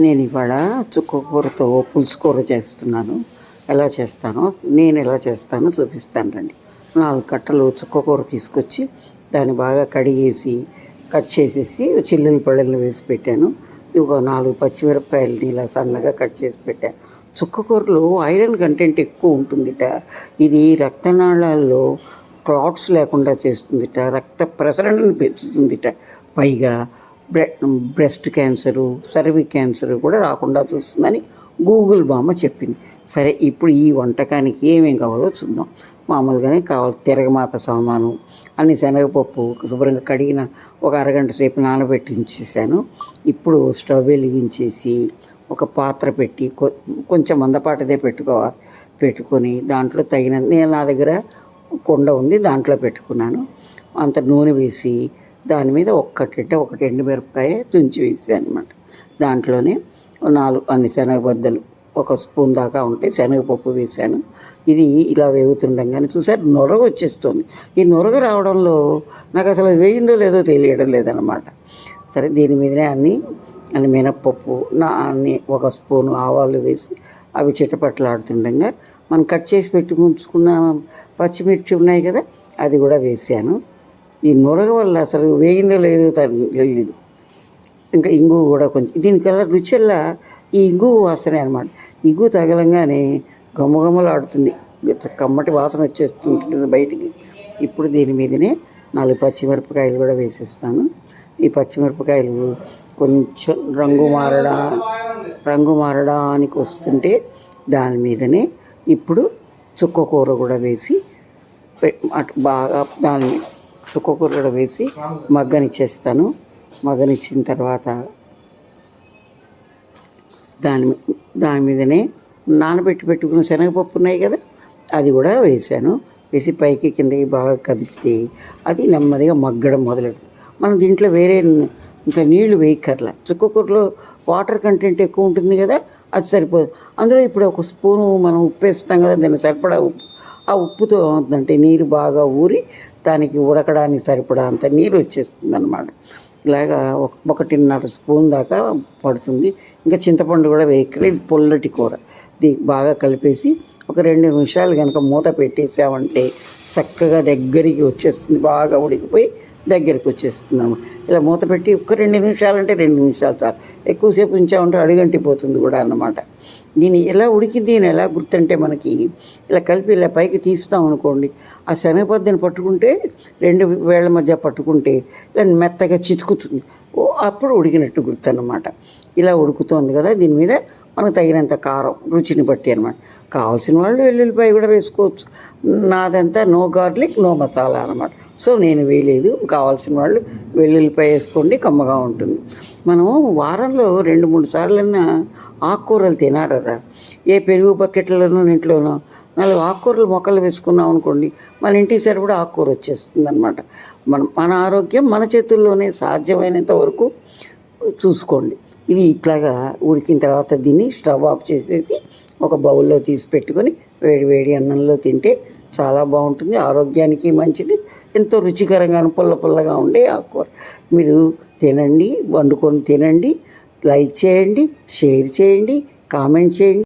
నేను ఇవాళ చుక్కకూరతో పులుసు కూర చేస్తున్నాను. ఎలా చేస్తానో నేను ఎలా చేస్తానో చూపిస్తాను రండి. నాలుగు కట్టలు చుక్కకూర తీసుకొచ్చి దాన్ని బాగా కడిగేసి కట్ చేసేసి చిల్లులు పళ్ళని వేసి పెట్టాను. ఒక నాలుగు పచ్చిమిరపకాయలని ఇలా సన్నగా కట్ చేసి పెట్టాను చుక్కకూరలో ఐరన్ కంటెంట్ ఎక్కువ ఉంటుందిట. ఇది రక్తనాళాల్లో క్లాట్స్ లేకుండా చేస్తుందిట. రక్త ప్రసరణను పెంచుతుందిట. పైగా బ్రెస్ట్ క్యాన్సరు సర్విక్ క్యాన్సర్ కూడా రాకుండా చూస్తుందని గూగుల్ బామ్మ చెప్పింది. సరే ఇప్పుడు ఈ వంటకానికి ఏమేం కావాలో చూద్దాం. మామూలుగానే కావాలి తిరగమాత సామాను అన్ని శనగపప్పు శుభ్రంగా కడిగిన ఒక అరగంట సేపు నానబెట్టి ఉంచేసాను ఇప్పుడు స్టవ్ వెలిగించేసి ఒక పాత్ర పెట్టి కొ- కొంచెం మందపాటిదే పెట్టుకోవాలి పెట్టుకొని దాంట్లో తగిన నేను నా దగ్గర కొండ ఉంది దాంట్లో పెట్టుకున్నాను. అంత నూనె వేసి దాని మీద ఒక్కటంటే ఒకటి ఎండుమిరపకాయ తుంచి వేసాను అనమాట దాంట్లోనే నాలుగు అన్ని శనగబద్దలు ఒక స్పూన్ దాకా ఉంటే శనగపప్పు వేశాను. ఇది ఇలా వేగుతుండగానే చూసారు నొరగ వచ్చేస్తుంది. ఈ నొరగ రావడంలో నాకు అసలు వేయిందో లేదో తెలియడం లేదనమాట సరే దీని మీదనే అన్ని అన్ని మినప్పప్పు నా అన్ని ఒక స్పూను ఆవాలు వేసి అవి చిటపట్లాడుతుండగా మనం కట్ చేసి పెట్టి ఉంచుకున్న పచ్చిమిర్చి ఉన్నాయి కదా అది కూడా వేసాను. ఈ నొరగ వల్ల అసలు వేగిందో లేదో తెలియదు ఇంకా ఇంగు కూడా కొంచెం దీనికల్లా రుచిల్లా ఈ ఇంగు వాసనే అనమాట ఇంగు తగలంగానే గమ్మగమ్మలాడుతుంది కమ్మటి వాసన వచ్చేస్తుంటుంది బయటికి. ఇప్పుడు దీని మీదనే నాలుగు పచ్చిమిరపకాయలు కూడా వేసేస్తాను. ఈ పచ్చిమిరపకాయలు కొంచెం రంగు మారడా రంగు మారడానికి వస్తుంటే దాని మీదనే ఇప్పుడు చుక్క కూర కూడా వేసి అటు బాగా దాన్ని చుక్కకూర కూడా వేసి మగ్గనిచ్చేస్తాను. మగ్గనిచ్చిన తర్వాత దాని దాని మీదనే నానబెట్టి పెట్టుకున్న శనగపప్పు ఉన్నాయి కదా అది కూడా వేసాను వేసి పైకి కిందకి బాగా కదిపితే అది నెమ్మదిగా మగ్గడం మొదలెడుతుంది మనం దీంట్లో వేరే ఇంకా నీళ్ళు వేయక్కర్లా. చుక్కకూరలో వాటర్ కంటెంట్ ఎక్కువ ఉంటుంది కదా అది సరిపోదు. అందులో ఇప్పుడు ఒక స్పూను మనం ఉప్పు వేస్తాం కదా దాన్ని సరిపడా ఉప్పు. ఆ ఉప్పుతో ఏమవుతుందంటే నీరు బాగా ఊరి దానికి ఉడకడానికి సరిపడా అంత నీరు వచ్చేస్తుంది అనమాట ఇలాగా ఒక ఒకటిన్నర స్పూన్ దాకా పడుతుంది. ఇంకా చింతపండు కూడా వేయక్కలే ఇది పొల్లటి కూర. దీ బాగా కలిపేసి ఒక రెండు నిమిషాలు కనుక మూత పెట్టేసామంటే చక్కగా దగ్గరికి వచ్చేస్తుంది. బాగా ఉడికిపోయి దగ్గరికి వచ్చేస్తుంది అన్నమాట ఇలా మూత పెట్టి ఒక్క రెండు నిమిషాలంటే రెండు నిమిషాలు చాలు. ఎక్కువసేపు ఉంచామంటే అడుగంటిపోతుంది కూడా అన్నమాట. దీన్ని ఎలా ఉడికింది దీన్ని ఎలా గుర్తంటే మనకి ఇలా కలిపి ఇలా పైకి తీస్తాం అనుకోండి. ఆ శనగపద్దని పట్టుకుంటే రెండు వేళ్ళ మధ్య పట్టుకుంటే ఇలా మెత్తగా చితుకుతుంది. ఓ అప్పుడు ఉడికినట్టు గుర్తన్నమాట. ఇలా ఉడుకుతోంది కదా దీని మీద మనకు తగినంత కారం రుచిని బట్టి అనమాట కావాల్సిన వాళ్ళు వెల్లుల్లిపాయ కూడా వేసుకోవచ్చు. నాదంతా నో గార్లిక్ నో మసాలా అనమాట సో నేను వేయలేదు. కావాల్సిన వాళ్ళు వెల్లుల్లిపాయ వేసుకోండి కమ్మగా ఉంటుంది. మనం వారంలో రెండు మూడు సార్లన్నా ఆకుకూరలు తినారరా ఏ పెరుగు బకెట్లలోనూ ఇంట్లోనో నాలుగు ఆకుకూరలు మొక్కలు వేసుకున్నాం అనుకోండి మన ఇంటికి సరిపడా ఆకుకూర వచ్చేస్తుంది అనమాట మన మన ఆరోగ్యం మన చేతుల్లోనే సాధ్యమైనంత వరకు చూసుకోండి. ఇది ఇట్లాగా ఉడికిన తర్వాత దీన్ని స్టవ్ ఆఫ్ చేసేసి ఒక బౌల్లో తీసి పెట్టుకొని వేడి వేడి అన్నంలో తింటే చాలా బాగుంటుంది. ఆరోగ్యానికి మంచిది. ఎంతో రుచికరంగా పుల్ల పుల్లగా ఉండే ఆకుకూర మీరు తినండి వండుకొని తినండి లైక్ చేయండి షేర్ చేయండి కామెంట్ చేయండి.